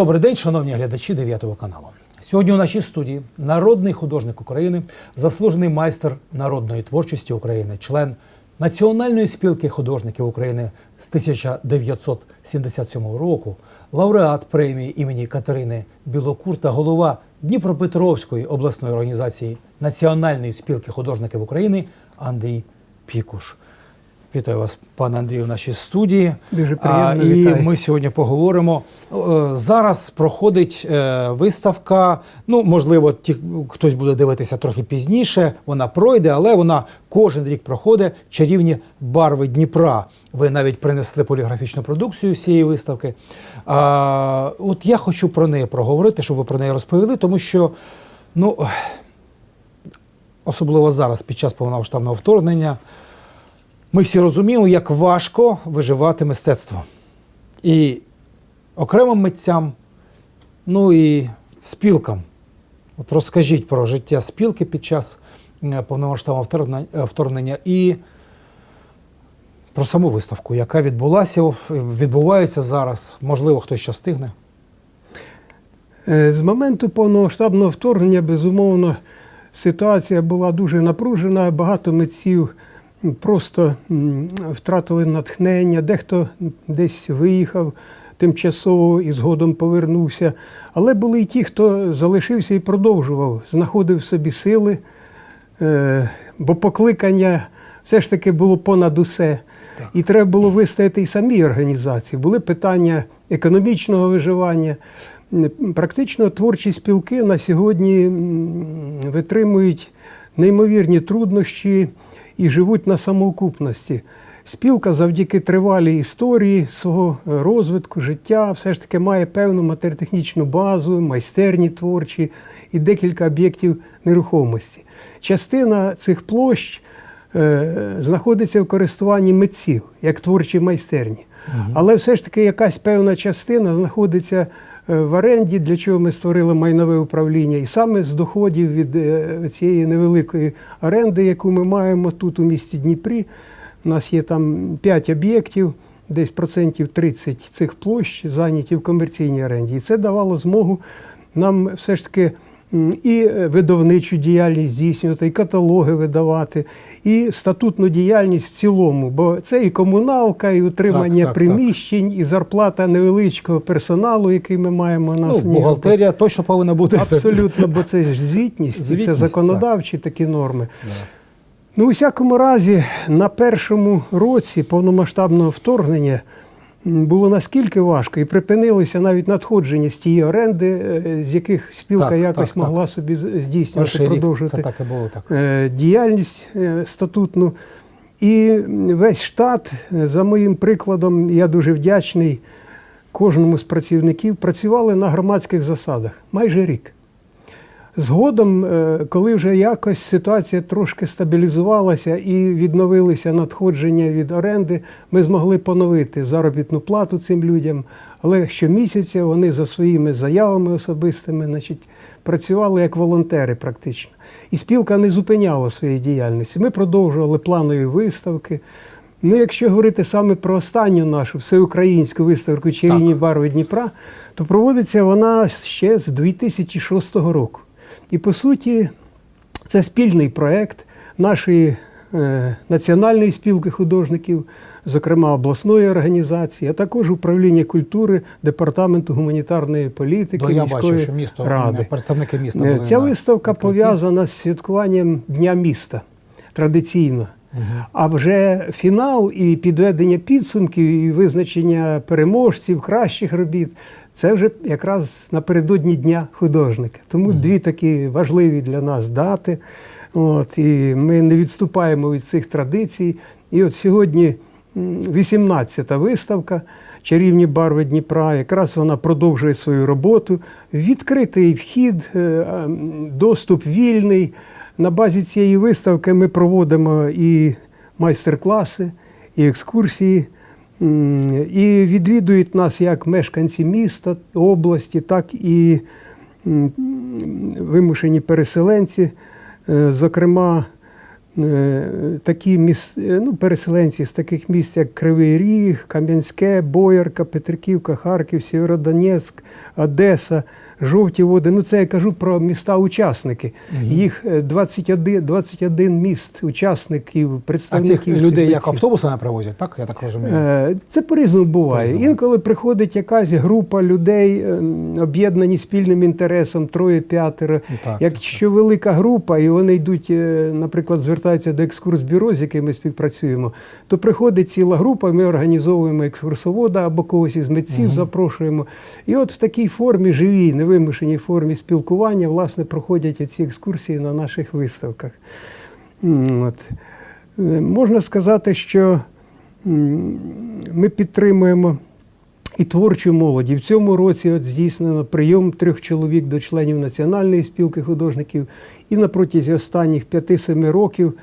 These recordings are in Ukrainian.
Добрий день, шановні глядачі 9 каналу. Сьогодні у нашій студії народний художник України, заслужений майстер народної творчості України, член Національної спілки художників України з 1977 року, лауреат премії імені Катерини Білокур та голова Дніпропетровської обласної організації Національної спілки художників України Андрій Пікуш. Вітаю вас, пане Андрію, в нашій студії. Дуже приємно, А, і вітаю. ми сьогодні поговоримо. Е, Зараз проходить е, виставка. Ну, можливо, ті, хтось буде дивитися трохи пізніше. Вона пройде, але вона кожен рік проходить чарівні барви Дніпра. Ви навіть принесли поліграфічну продукцію цієї виставки. А, от я хочу про неї проговорити, щоб ви про неї розповіли, тому що ну, особливо зараз, під час повномасштабного вторгнення. Ми всі розуміємо, як важко виживати мистецтво. І окремим митцям, ну і спілкам. От розкажіть про життя спілки під час е, повномасштабного вторгнення- е, і про саму виставку, яка відбулася, відбувається зараз. Можливо, хтось ще встигне. Е, З моменту повномасштабного вторгнення, безумовно, ситуація була дуже напружена. Багато митців просто втратили натхнення, дехто десь виїхав тимчасово і згодом повернувся. Але були й ті, хто залишився і продовжував, знаходив в собі сили, е, бо покликання все ж таки було понад усе. І треба було вистояти і самій організації. Були питання економічного виживання. Практично творчі спілки на сьогодні витримують неймовірні труднощі і живуть на самоокупності. Спілка завдяки тривалій історії свого е, розвитку, життя, все ж таки має певну матеріотехнічну базу, майстерні творчі і декілька об'єктів нерухомості. Частина цих площ е, знаходиться в користуванні митців як творчі майстерні. Але все ж таки якась певна частина знаходиться в оренді, для чого ми створили майнове управління. І саме з доходів від е, цієї невеликої оренди, яку ми маємо тут у місті Дніпрі, у нас є там 5 об'єктів, десь процентів 30 цих площ зайняті в комерційній оренді. І це давало змогу нам все ж таки і е, видавничу діяльність здійснювати, і каталоги видавати, і статутну діяльність в цілому. Бо це і комуналка, і утримання Так, так, приміщень, і зарплата невеличкого персоналу, який ми маємо на Ну, бухгалтерія точно повинна бути. Абсолютно, бо це ж звітність, і Звітність, це законодавчі такі норми. Ну, у всякому разі, на першому році повномасштабного вторгнення було наскільки важко, і припинилися навіть надходження з тієї оренди, е, з яких спілка Так, якось так, могла собі здійснювати, Перший рік це так і було так. е, діяльність е, статутну. І весь штат, за моїм прикладом, я дуже вдячний кожному з працівників, працювали на громадських засадах майже рік. Згодом, е, коли вже якось ситуація трошки стабілізувалася і відновилися надходження від оренди, ми змогли поновити заробітну плату цим людям. Але щомісяця вони за своїми заявами особистими значить, працювали як волонтери практично. І спілка не зупиняла своєї діяльності. Ми продовжували планові виставки. Ну, якщо говорити саме про останню нашу всеукраїнську виставку Чарівні барви Дніпра, то проводиться вона ще з 2006 року. І по суті, це спільний проект нашої е, національної спілки художників, зокрема обласної організації, а також управління культури департаменту гуманітарної політики Ну, я бачу, що місто ради. представники міста Е, були Ця виставка пов'язана з святкуванням Дня міста традиційно. А вже фінал і підведення підсумків, і визначення переможців, кращих робіт це вже якраз напередодні Дня художника. Тому дві такі важливі для нас дати. От, і ми не відступаємо від цих традицій. І от сьогодні 18-та виставка Чарівні барви Дніпра. Якраз вона продовжує свою роботу. Відкритий вхід, е, е, доступ вільний. На базі цієї виставки ми проводимо і майстер-класи, і екскурсії. І відвідують нас як мешканці міста, області, так і вимушені переселенці. Е, Зокрема, е, такі міс, е, ну, переселенці з таких міст, як Кривий Ріг, Кам'янське, Боярка, Петриківка, Харків, Сєвєродонецьк, Одеса, Жовті Води. Ну, це я кажу про міста-учасники. Їх е, 21, 21 міст, учасників, А представників. цих людей як автобусами привозять, так? Я так розумію. Е, Це по-різному буває. По-різному. Інколи приходить якась група людей, ем, об'єднані спільним інтересом, троє-п'ятеро. Так, Якщо велика група, і вони йдуть, е, наприклад, звертаються до екскурсбюро, з яким ми співпрацюємо, то приходить ціла група, ми організовуємо екскурсовода або когось із митців запрошуємо. І от в такій формі, живій, невимушеній формі спілкування, власне, проходять ці екскурсії на наших виставках. От. Е, Можна сказати, що ми підтримуємо і творчу молоді. В цьому році от здійснено прийом трьох чоловік до членів Національної спілки художників. І на протязі останніх 5-7 років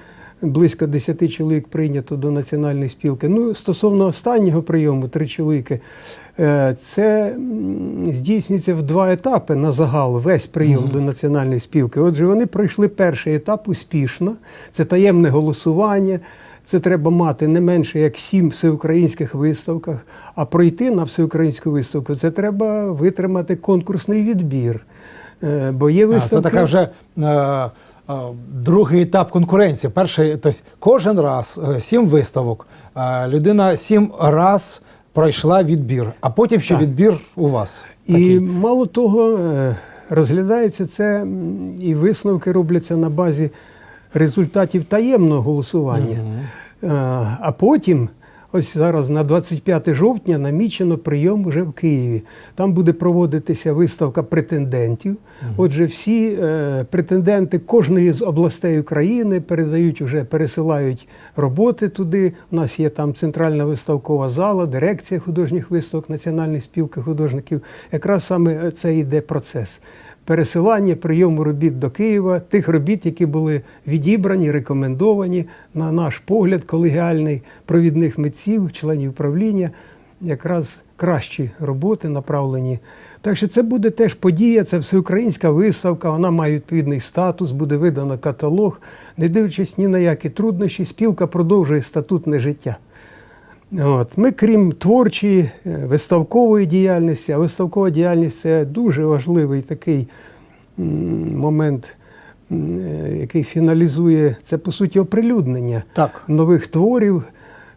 близько 10 чоловік прийнято до Національної спілки. Ну, стосовно останнього прийому, три чоловіки, це м, здійснюється в два етапи на загал, весь прийом до Національної спілки. Отже, вони пройшли перший етап успішно. Це таємне голосування. Це треба мати не менше як сім всеукраїнських виставках, а пройти на всеукраїнську виставку це треба витримати конкурсний відбір. Е, Бо є А, це така вже е, е, другий етап конкуренції. Перший, тобто кожен раз е, сім виставок. Е, людина сім раз пройшла відбір, а потім ще Так. відбір у вас. І мало того, е, розглядається це і висновки робляться на базі результатів таємного голосування. Е, А потім, ось зараз на 25 жовтня, намічено прийом вже в Києві. Там буде проводитися виставка претендентів. Отже, всі е, претенденти кожної з областей України передають вже, пересилають роботи туди. У нас є там центральна виставкова зала, дирекція художніх виставок Національної спілки художників. Якраз саме це йде процес. Пересилання прийому робіт до Києва, тих робіт, які були відібрані, рекомендовані, на наш погляд, колегіальний провідних митців, членів правління, якраз кращі роботи направлені. Так що це буде теж подія, це всеукраїнська виставка, вона має відповідний статус, буде видано каталог. Не дивлячись ні на які труднощі, спілка продовжує статутне життя. От. Ми, крім творчої, е, виставкової діяльності, а виставкова діяльність це дуже важливий такий момент, е, який фіналізує це, по суті, оприлюднення Так. нових творів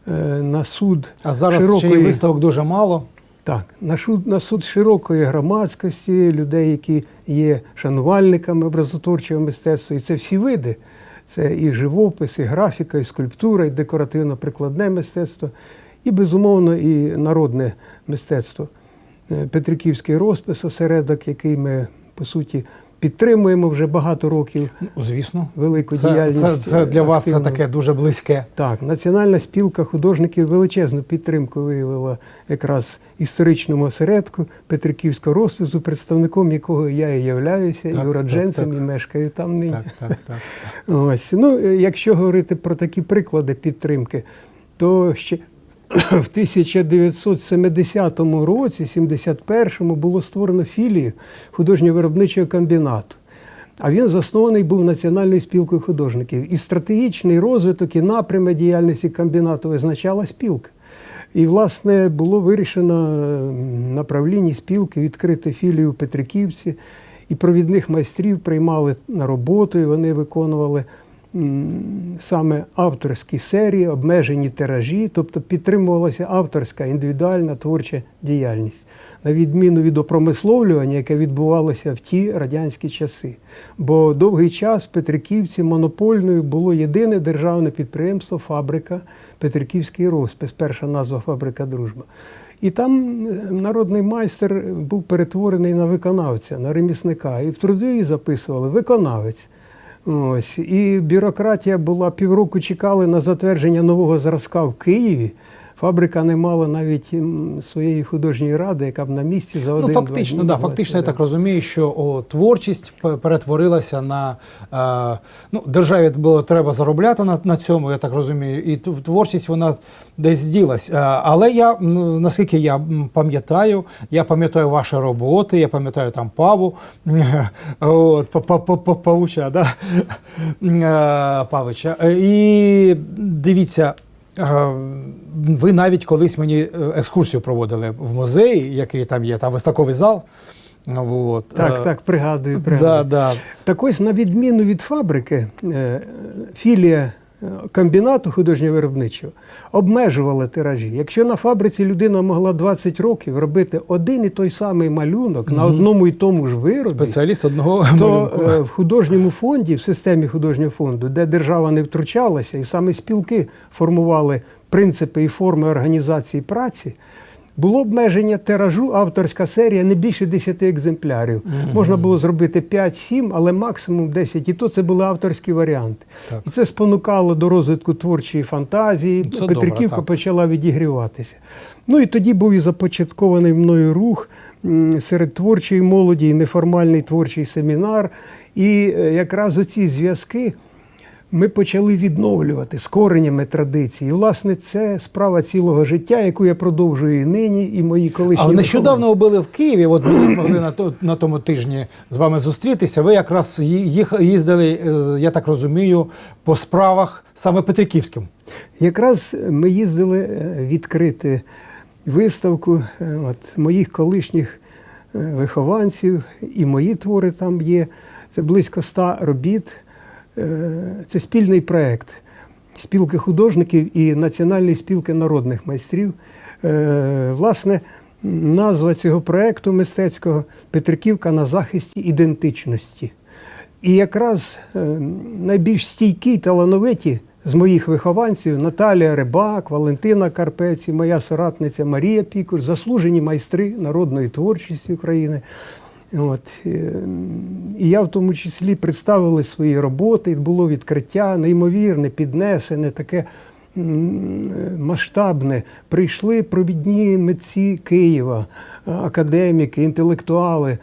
е, на суд А зараз ще й виставок дуже мало. так, на суд, на суд широкої громадськості, людей, які є шанувальниками образотворчого мистецтва. І це всі види. Це і живопис, і графіка, і скульптура, і декоративно-прикладне мистецтво, і, безумовно, і народне мистецтво. Е, Петриківський розпис, осередок, який ми, по суті, підтримуємо вже багато років. Ну, Звісно, Велику це, діяльність це, це для вас це таке дуже близьке. Так, Національна спілка художників величезну підтримку виявила якраз історичному осередку Петриківського розпису, представником якого я і являюся, Так, і уродженцем, так, так. і мешкаю там нині. Так, так, так. Ось. Ну, е, якщо говорити про такі приклади підтримки, то ще в 1970 році, 71-му, було створено філію художньо-виробничого комбінату. А він заснований був Національною спілкою художників. І стратегічний розвиток і напрями діяльності комбінату визначала спілка. І, власне, було вирішено е, на правлінні спілки відкрити філію в Петриківці. І провідних майстрів приймали на роботу, і вони виконували саме авторські серії, обмежені тиражі, тобто підтримувалася авторська індивідуальна творча діяльність, на відміну від опромисловлювання, яке відбувалося в ті радянські часи. Бо довгий час в Петриківці монопольною було єдине державне підприємство фабрика Петриківський розпис, перша назва фабрика Дружба. І там народний майстер був перетворений на виконавця, на ремісника. І в труді записували виконавець. Ось. І бюрократія була півроку чекали на затвердження нового зразка в Києві Фабрика не мала навіть своєї художньої ради, яка б на місці за Ну, один-два фактично, дні да, фактично, я так розумію, що о, творчість перетворилася на е, ну, державі було треба заробляти на, на цьому, я так розумію, і творчість вона десь ділась. Е, але я наскільки я пам'ятаю, я пам'ятаю ваші роботи, я пам'ятаю там Паву, от, па- па- па- па- Павуча, да? Е, Павича. Е, І дивіться. Ви навіть колись мені е, екскурсію проводили в музеї, який там є, там виставковий зал. Вот. Так, Е, так, пригадую, пригадую. да. Так ось, на відміну від фабрики, е, філія комбінату художньо-виробничого обмежували тиражі. Якщо на фабриці людина могла 20 років робити один і той самий малюнок на одному і тому ж виробі, Спеціаліст одного то малюнку. е, в художньому фонді, в системі художнього фонду, де держава не втручалася, і саме спілки формували принципи і форми організації праці. Було обмеження тиражу, авторська серія не більше 10 екземплярів. Можна було зробити 5-7, але максимум 10. І то це були авторські варіанти. Так. І це спонукало до розвитку творчої фантазії. Це Петриківка добре, почала відігріватися. Ну і тоді був і започаткований мною рух серед творчої молоді, і неформальний творчий семінар. І е, якраз оці зв'язки ми почали відновлювати з коренями традицій. І, власне, це справа цілого життя, яку я продовжую і нині, і мої колишні. А ви нещодавно вихованці. були в Києві, от ми змогли на, то, на тому тижні з вами зустрітися. Ви якраз їх їздили, е, я так розумію, по справах саме Петриківським. Якраз ми їздили е, відкрити виставку е, от, моїх колишніх вихованців, і мої твори там є. Це близько ста робіт. Е, Це спільний проєкт спілки художників і Національної спілки народних майстрів. Е, Власне, назва цього проєкту мистецького Петриківка на захисті ідентичності. І якраз е, найбільш стійкі талановиті з моїх вихованців Наталія Рибак, Валентина Карпець моя соратниця Марія Пікур, заслужені майстри народної творчості України. От, е, і я в тому числі представили свої роботи, було відкриття неймовірне, піднесене, таке е, масштабне. Прийшли провідні митці Києва, е, академіки, інтелектуали,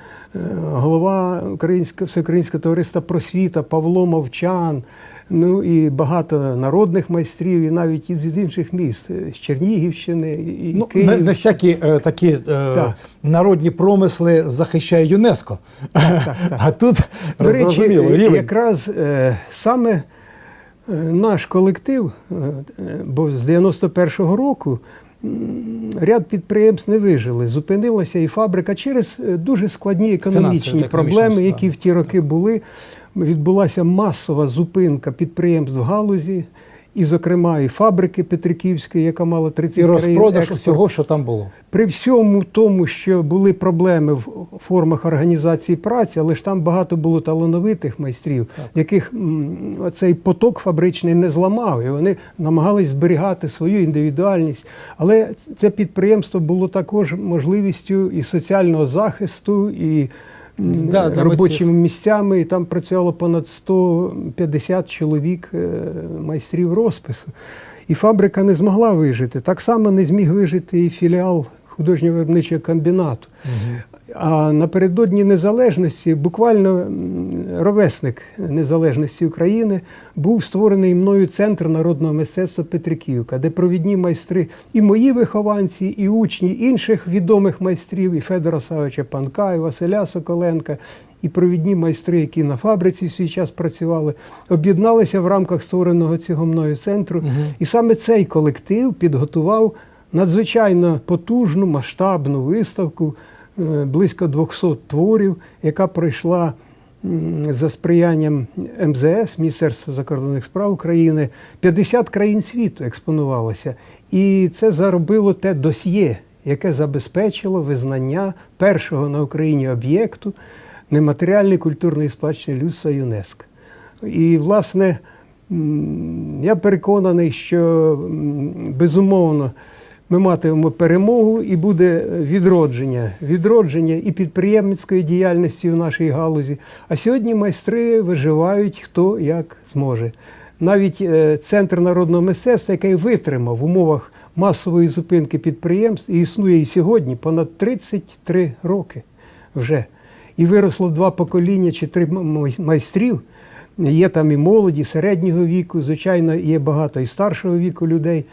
голова Українського всеукраїнського товариства просвіта Павло Мовчан. Ну і багато народних майстрів, і навіть із інших міст, е, з Чернігівщини, і Ну, Київ. не, не всякі е, такі е, Так. народні промисли захищає ЮНЕСКО. А тут До речі, е, рівень. якраз е, саме е, наш колектив, бо з 91-го року ряд підприємств не вижили. Зупинилася і фабрика через дуже складні економічні Фінансові, проблеми, які в ті роки були. Відбулася масова зупинка підприємств в галузі, і, зокрема, і фабрики Петриківської, яка мала 30 І розпродаж усього, що там було. При всьому тому, що були проблеми в формах організації праці, але ж там багато було талановитих майстрів, яких цей поток фабричний не зламав, і вони намагались зберігати свою індивідуальність. Але це підприємство було також можливістю і соціального захисту, і Да, робочими місцями. І там працювало понад 150 чоловік е, майстрів розпису. І фабрика не змогла вижити. Так само не зміг вижити і філіал художньо-виробничого комбінату. А напередодні незалежності, буквально ровесник незалежності України, був створений мною центр народного мистецтва Петриківка, де провідні майстри і мої вихованці, і учні інших відомих майстрів, і Федора Савича Панка, і Василя Соколенка, і провідні майстри, які на фабриці в свій час працювали, об'єдналися в рамках створеного цього мною центру. І саме цей колектив підготував надзвичайно потужну масштабну виставку е, близько 200 творів, яка пройшла за сприянням МЗС, Міністерства закордонних справ України. 50 країн світу експонувалося. І це заробило те досьє, яке забезпечило визнання першого на Україні об'єкту нематеріальної культурної спадщини людства ЮНЕСКО. І, власне, я переконаний, що безумовно ми матимемо перемогу і буде відродження, відродження і підприємницької діяльності в нашій галузі. А сьогодні майстри виживають хто як зможе. Навіть е, центр народного мистецтва, який витримав в умовах масової зупинки підприємств і існує і сьогодні понад 33 роки вже. І виросло два покоління чи три майстрів. Є там і молоді, середнього віку, звичайно, є багато і старшого віку людей.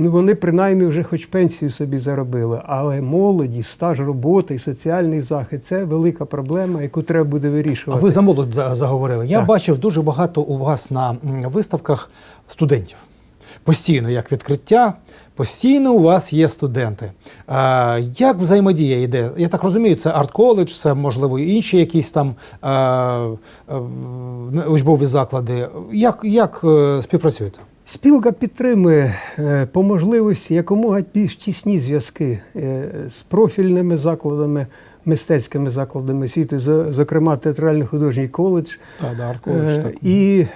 Ну, вони принаймні вже хоч пенсію собі заробили. Але молоді, стаж роботи і соціальний захист це велика проблема, яку треба буде вирішувати. А ви за молодь за- заговорили. Я Так. бачив дуже багато у вас на виставках студентів. Постійно, як відкриття, постійно у вас є студенти. А, як взаємодія йде? Я так розумію, це арт-коледж, це можливо інші якісь там а, а, учбові заклади. Як, як е, співпрацюєте? Спілка підтримує е, по можливості якомога більш тісні зв'язки е, з профільними закладами, мистецькими закладами освіти, зокрема театральний художній коледж. Та, да, Е, арт-коледж. так. І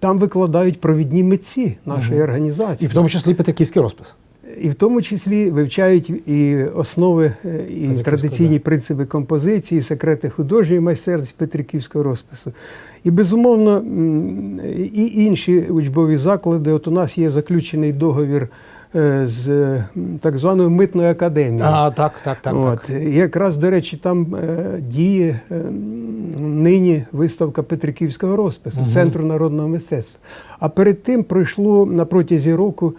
там викладають провідні митці нашої І організації. в тому числі Петриківський розпис. І в тому числі вивчають і основи, е, і традиційні да. принципи композиції, секрети художньої майстерності Петриківського розпису. І безумовно, і інші учбові заклади. От у нас є заключений договір е, з так званою митною академією. А, так, так, так. От. так. І Якраз, до речі, там е, діє нині виставка Петриківського розпису Мгм. Центру народного мистецтва. А перед тим пройшло на протязі року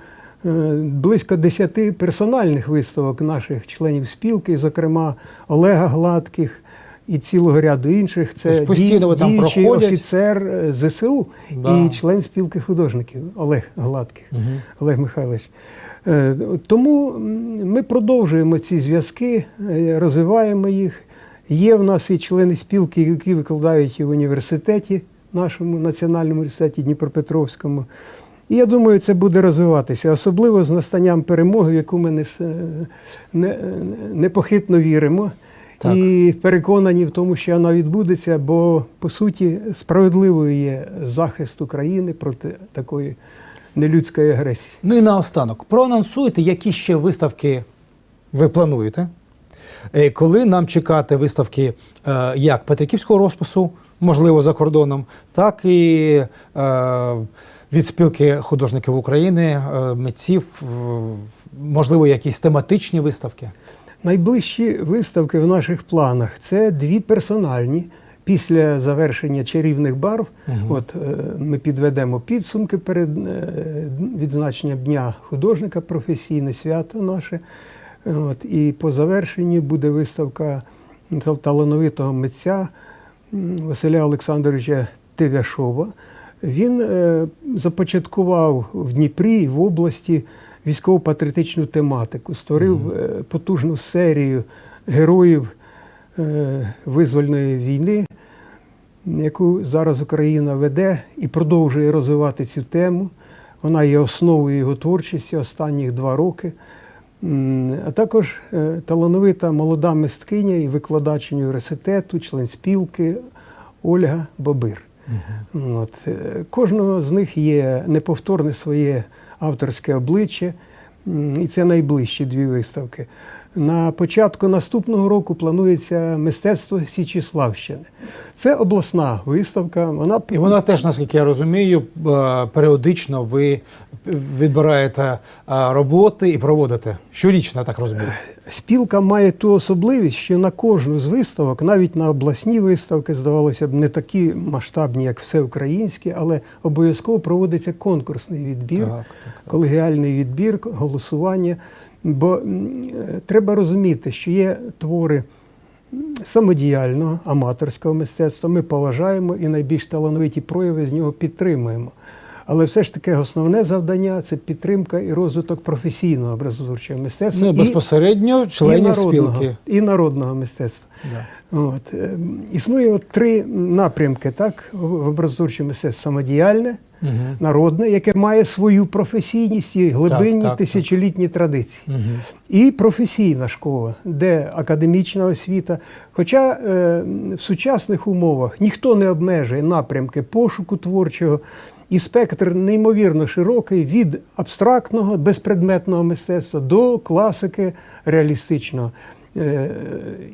близько 10 персональних виставок наших членів спілки, зокрема Олега Гладких. І цілого ряду інших це Тобто постійно там проходять? офіцер е, ЗСУ Да. і член спілки художників Олег Гладких. Мгм. Олег Михайлович. Е, Тому ми продовжуємо ці зв'язки, е, розвиваємо їх. Є в нас і члени спілки, які викладають і в університеті, нашому національному університеті Дніпропетровському. І я думаю, це буде розвиватися, особливо з настанням перемоги, в яку ми не, не, непохитно віримо. Так. І переконані в тому, що вона відбудеться, бо по суті справедливою є захист України проти такої нелюдської агресії. Ну і наостанок, проанонсуйте, які ще виставки ви плануєте. Е, Коли нам чекати виставки е, як Петриківського розпису, можливо, за кордоном, так і е, від спілки художників України, е, митців, е, можливо, якісь тематичні виставки. Найближчі виставки в наших планах це дві персональні. Після завершення чарівних барв, Мгм. от е, ми підведемо підсумки перед відзначенням Дня художника, професійне свято наше. От, і по завершенні буде виставка талановитого митця Василя Олександровича Тевяшова. Він е, започаткував в Дніпрі і в області військово-патріотичну тематику, створив е, потужну серію героїв е, визвольної війни, яку зараз Україна веде і продовжує розвивати цю тему. Вона є основою його творчості останніх два роки. А також талановита молода мисткиня і викладач університету, член спілки Ольга Бобир. От. е, Кожного з них є неповторне своє авторське обличчя, і це найближчі дві виставки. На початку наступного року планується мистецтво Січіславщини. Це обласна виставка. Вона І вона теж, наскільки я розумію, е, періодично ви відбираєте е, роботи і проводите. Щорічно, так розумію. Спілка має ту особливість, що на кожну з виставок, навіть на обласні виставки, здавалося б, не такі масштабні, як всеукраїнські, але обов'язково проводиться конкурсний відбір, Так, колегіальний відбір, голосування. Бо е, треба розуміти, що є твори самодіяльного, аматорського мистецтва. Ми поважаємо і найбільш талановиті прояви з нього підтримуємо. Але все ж таки основне завдання це підтримка і розвиток професійного образотворчого мистецтва. Ну, і- безпосередньо і членів народного, спілки. і народного мистецтва. Да. От. е, Існує от три напрямки так, в образотворчому мистецтві. Самодіяльне, Мгм. народне, яке має свою професійність і глибинні так, так. тисячолітні традиції. Мгм. І професійна школа, де академічна освіта. Хоча е, в сучасних умовах ніхто не обмежує напрямки пошуку творчого, і спектр неймовірно широкий від абстрактного, безпредметного мистецтва до класики реалістичного. Е,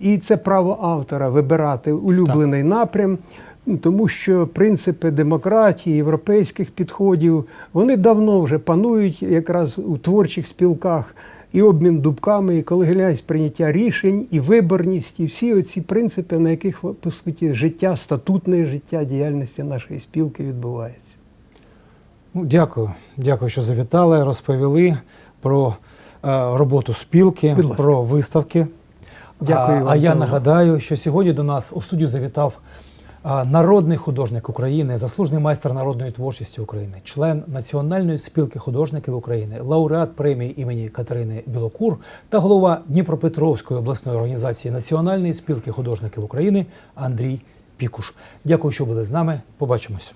І це право автора вибирати улюблений напрям. Ну, Тому що принципи демократії, європейських підходів, вони давно вже панують якраз у творчих спілках. І обмін думками, і колегіальність прийняття рішень, і виборність, і всі оці принципи, на яких по суті життя, статутне життя діяльності нашої спілки відбувається. Ну, дякую. Дякую, що завітали, розповіли про е, роботу спілки, про виставки. Дякую а, вам а я нагадаю, що сьогодні до нас у студію завітав а, народний художник України, заслужений майстер народної творчості України, член Національної спілки художників України, лауреат премії імені Катерини Білокур та голова Дніпропетровської обласної організації Національної спілки художників України Андрій Пікуш. Дякую, що були з нами. Побачимось.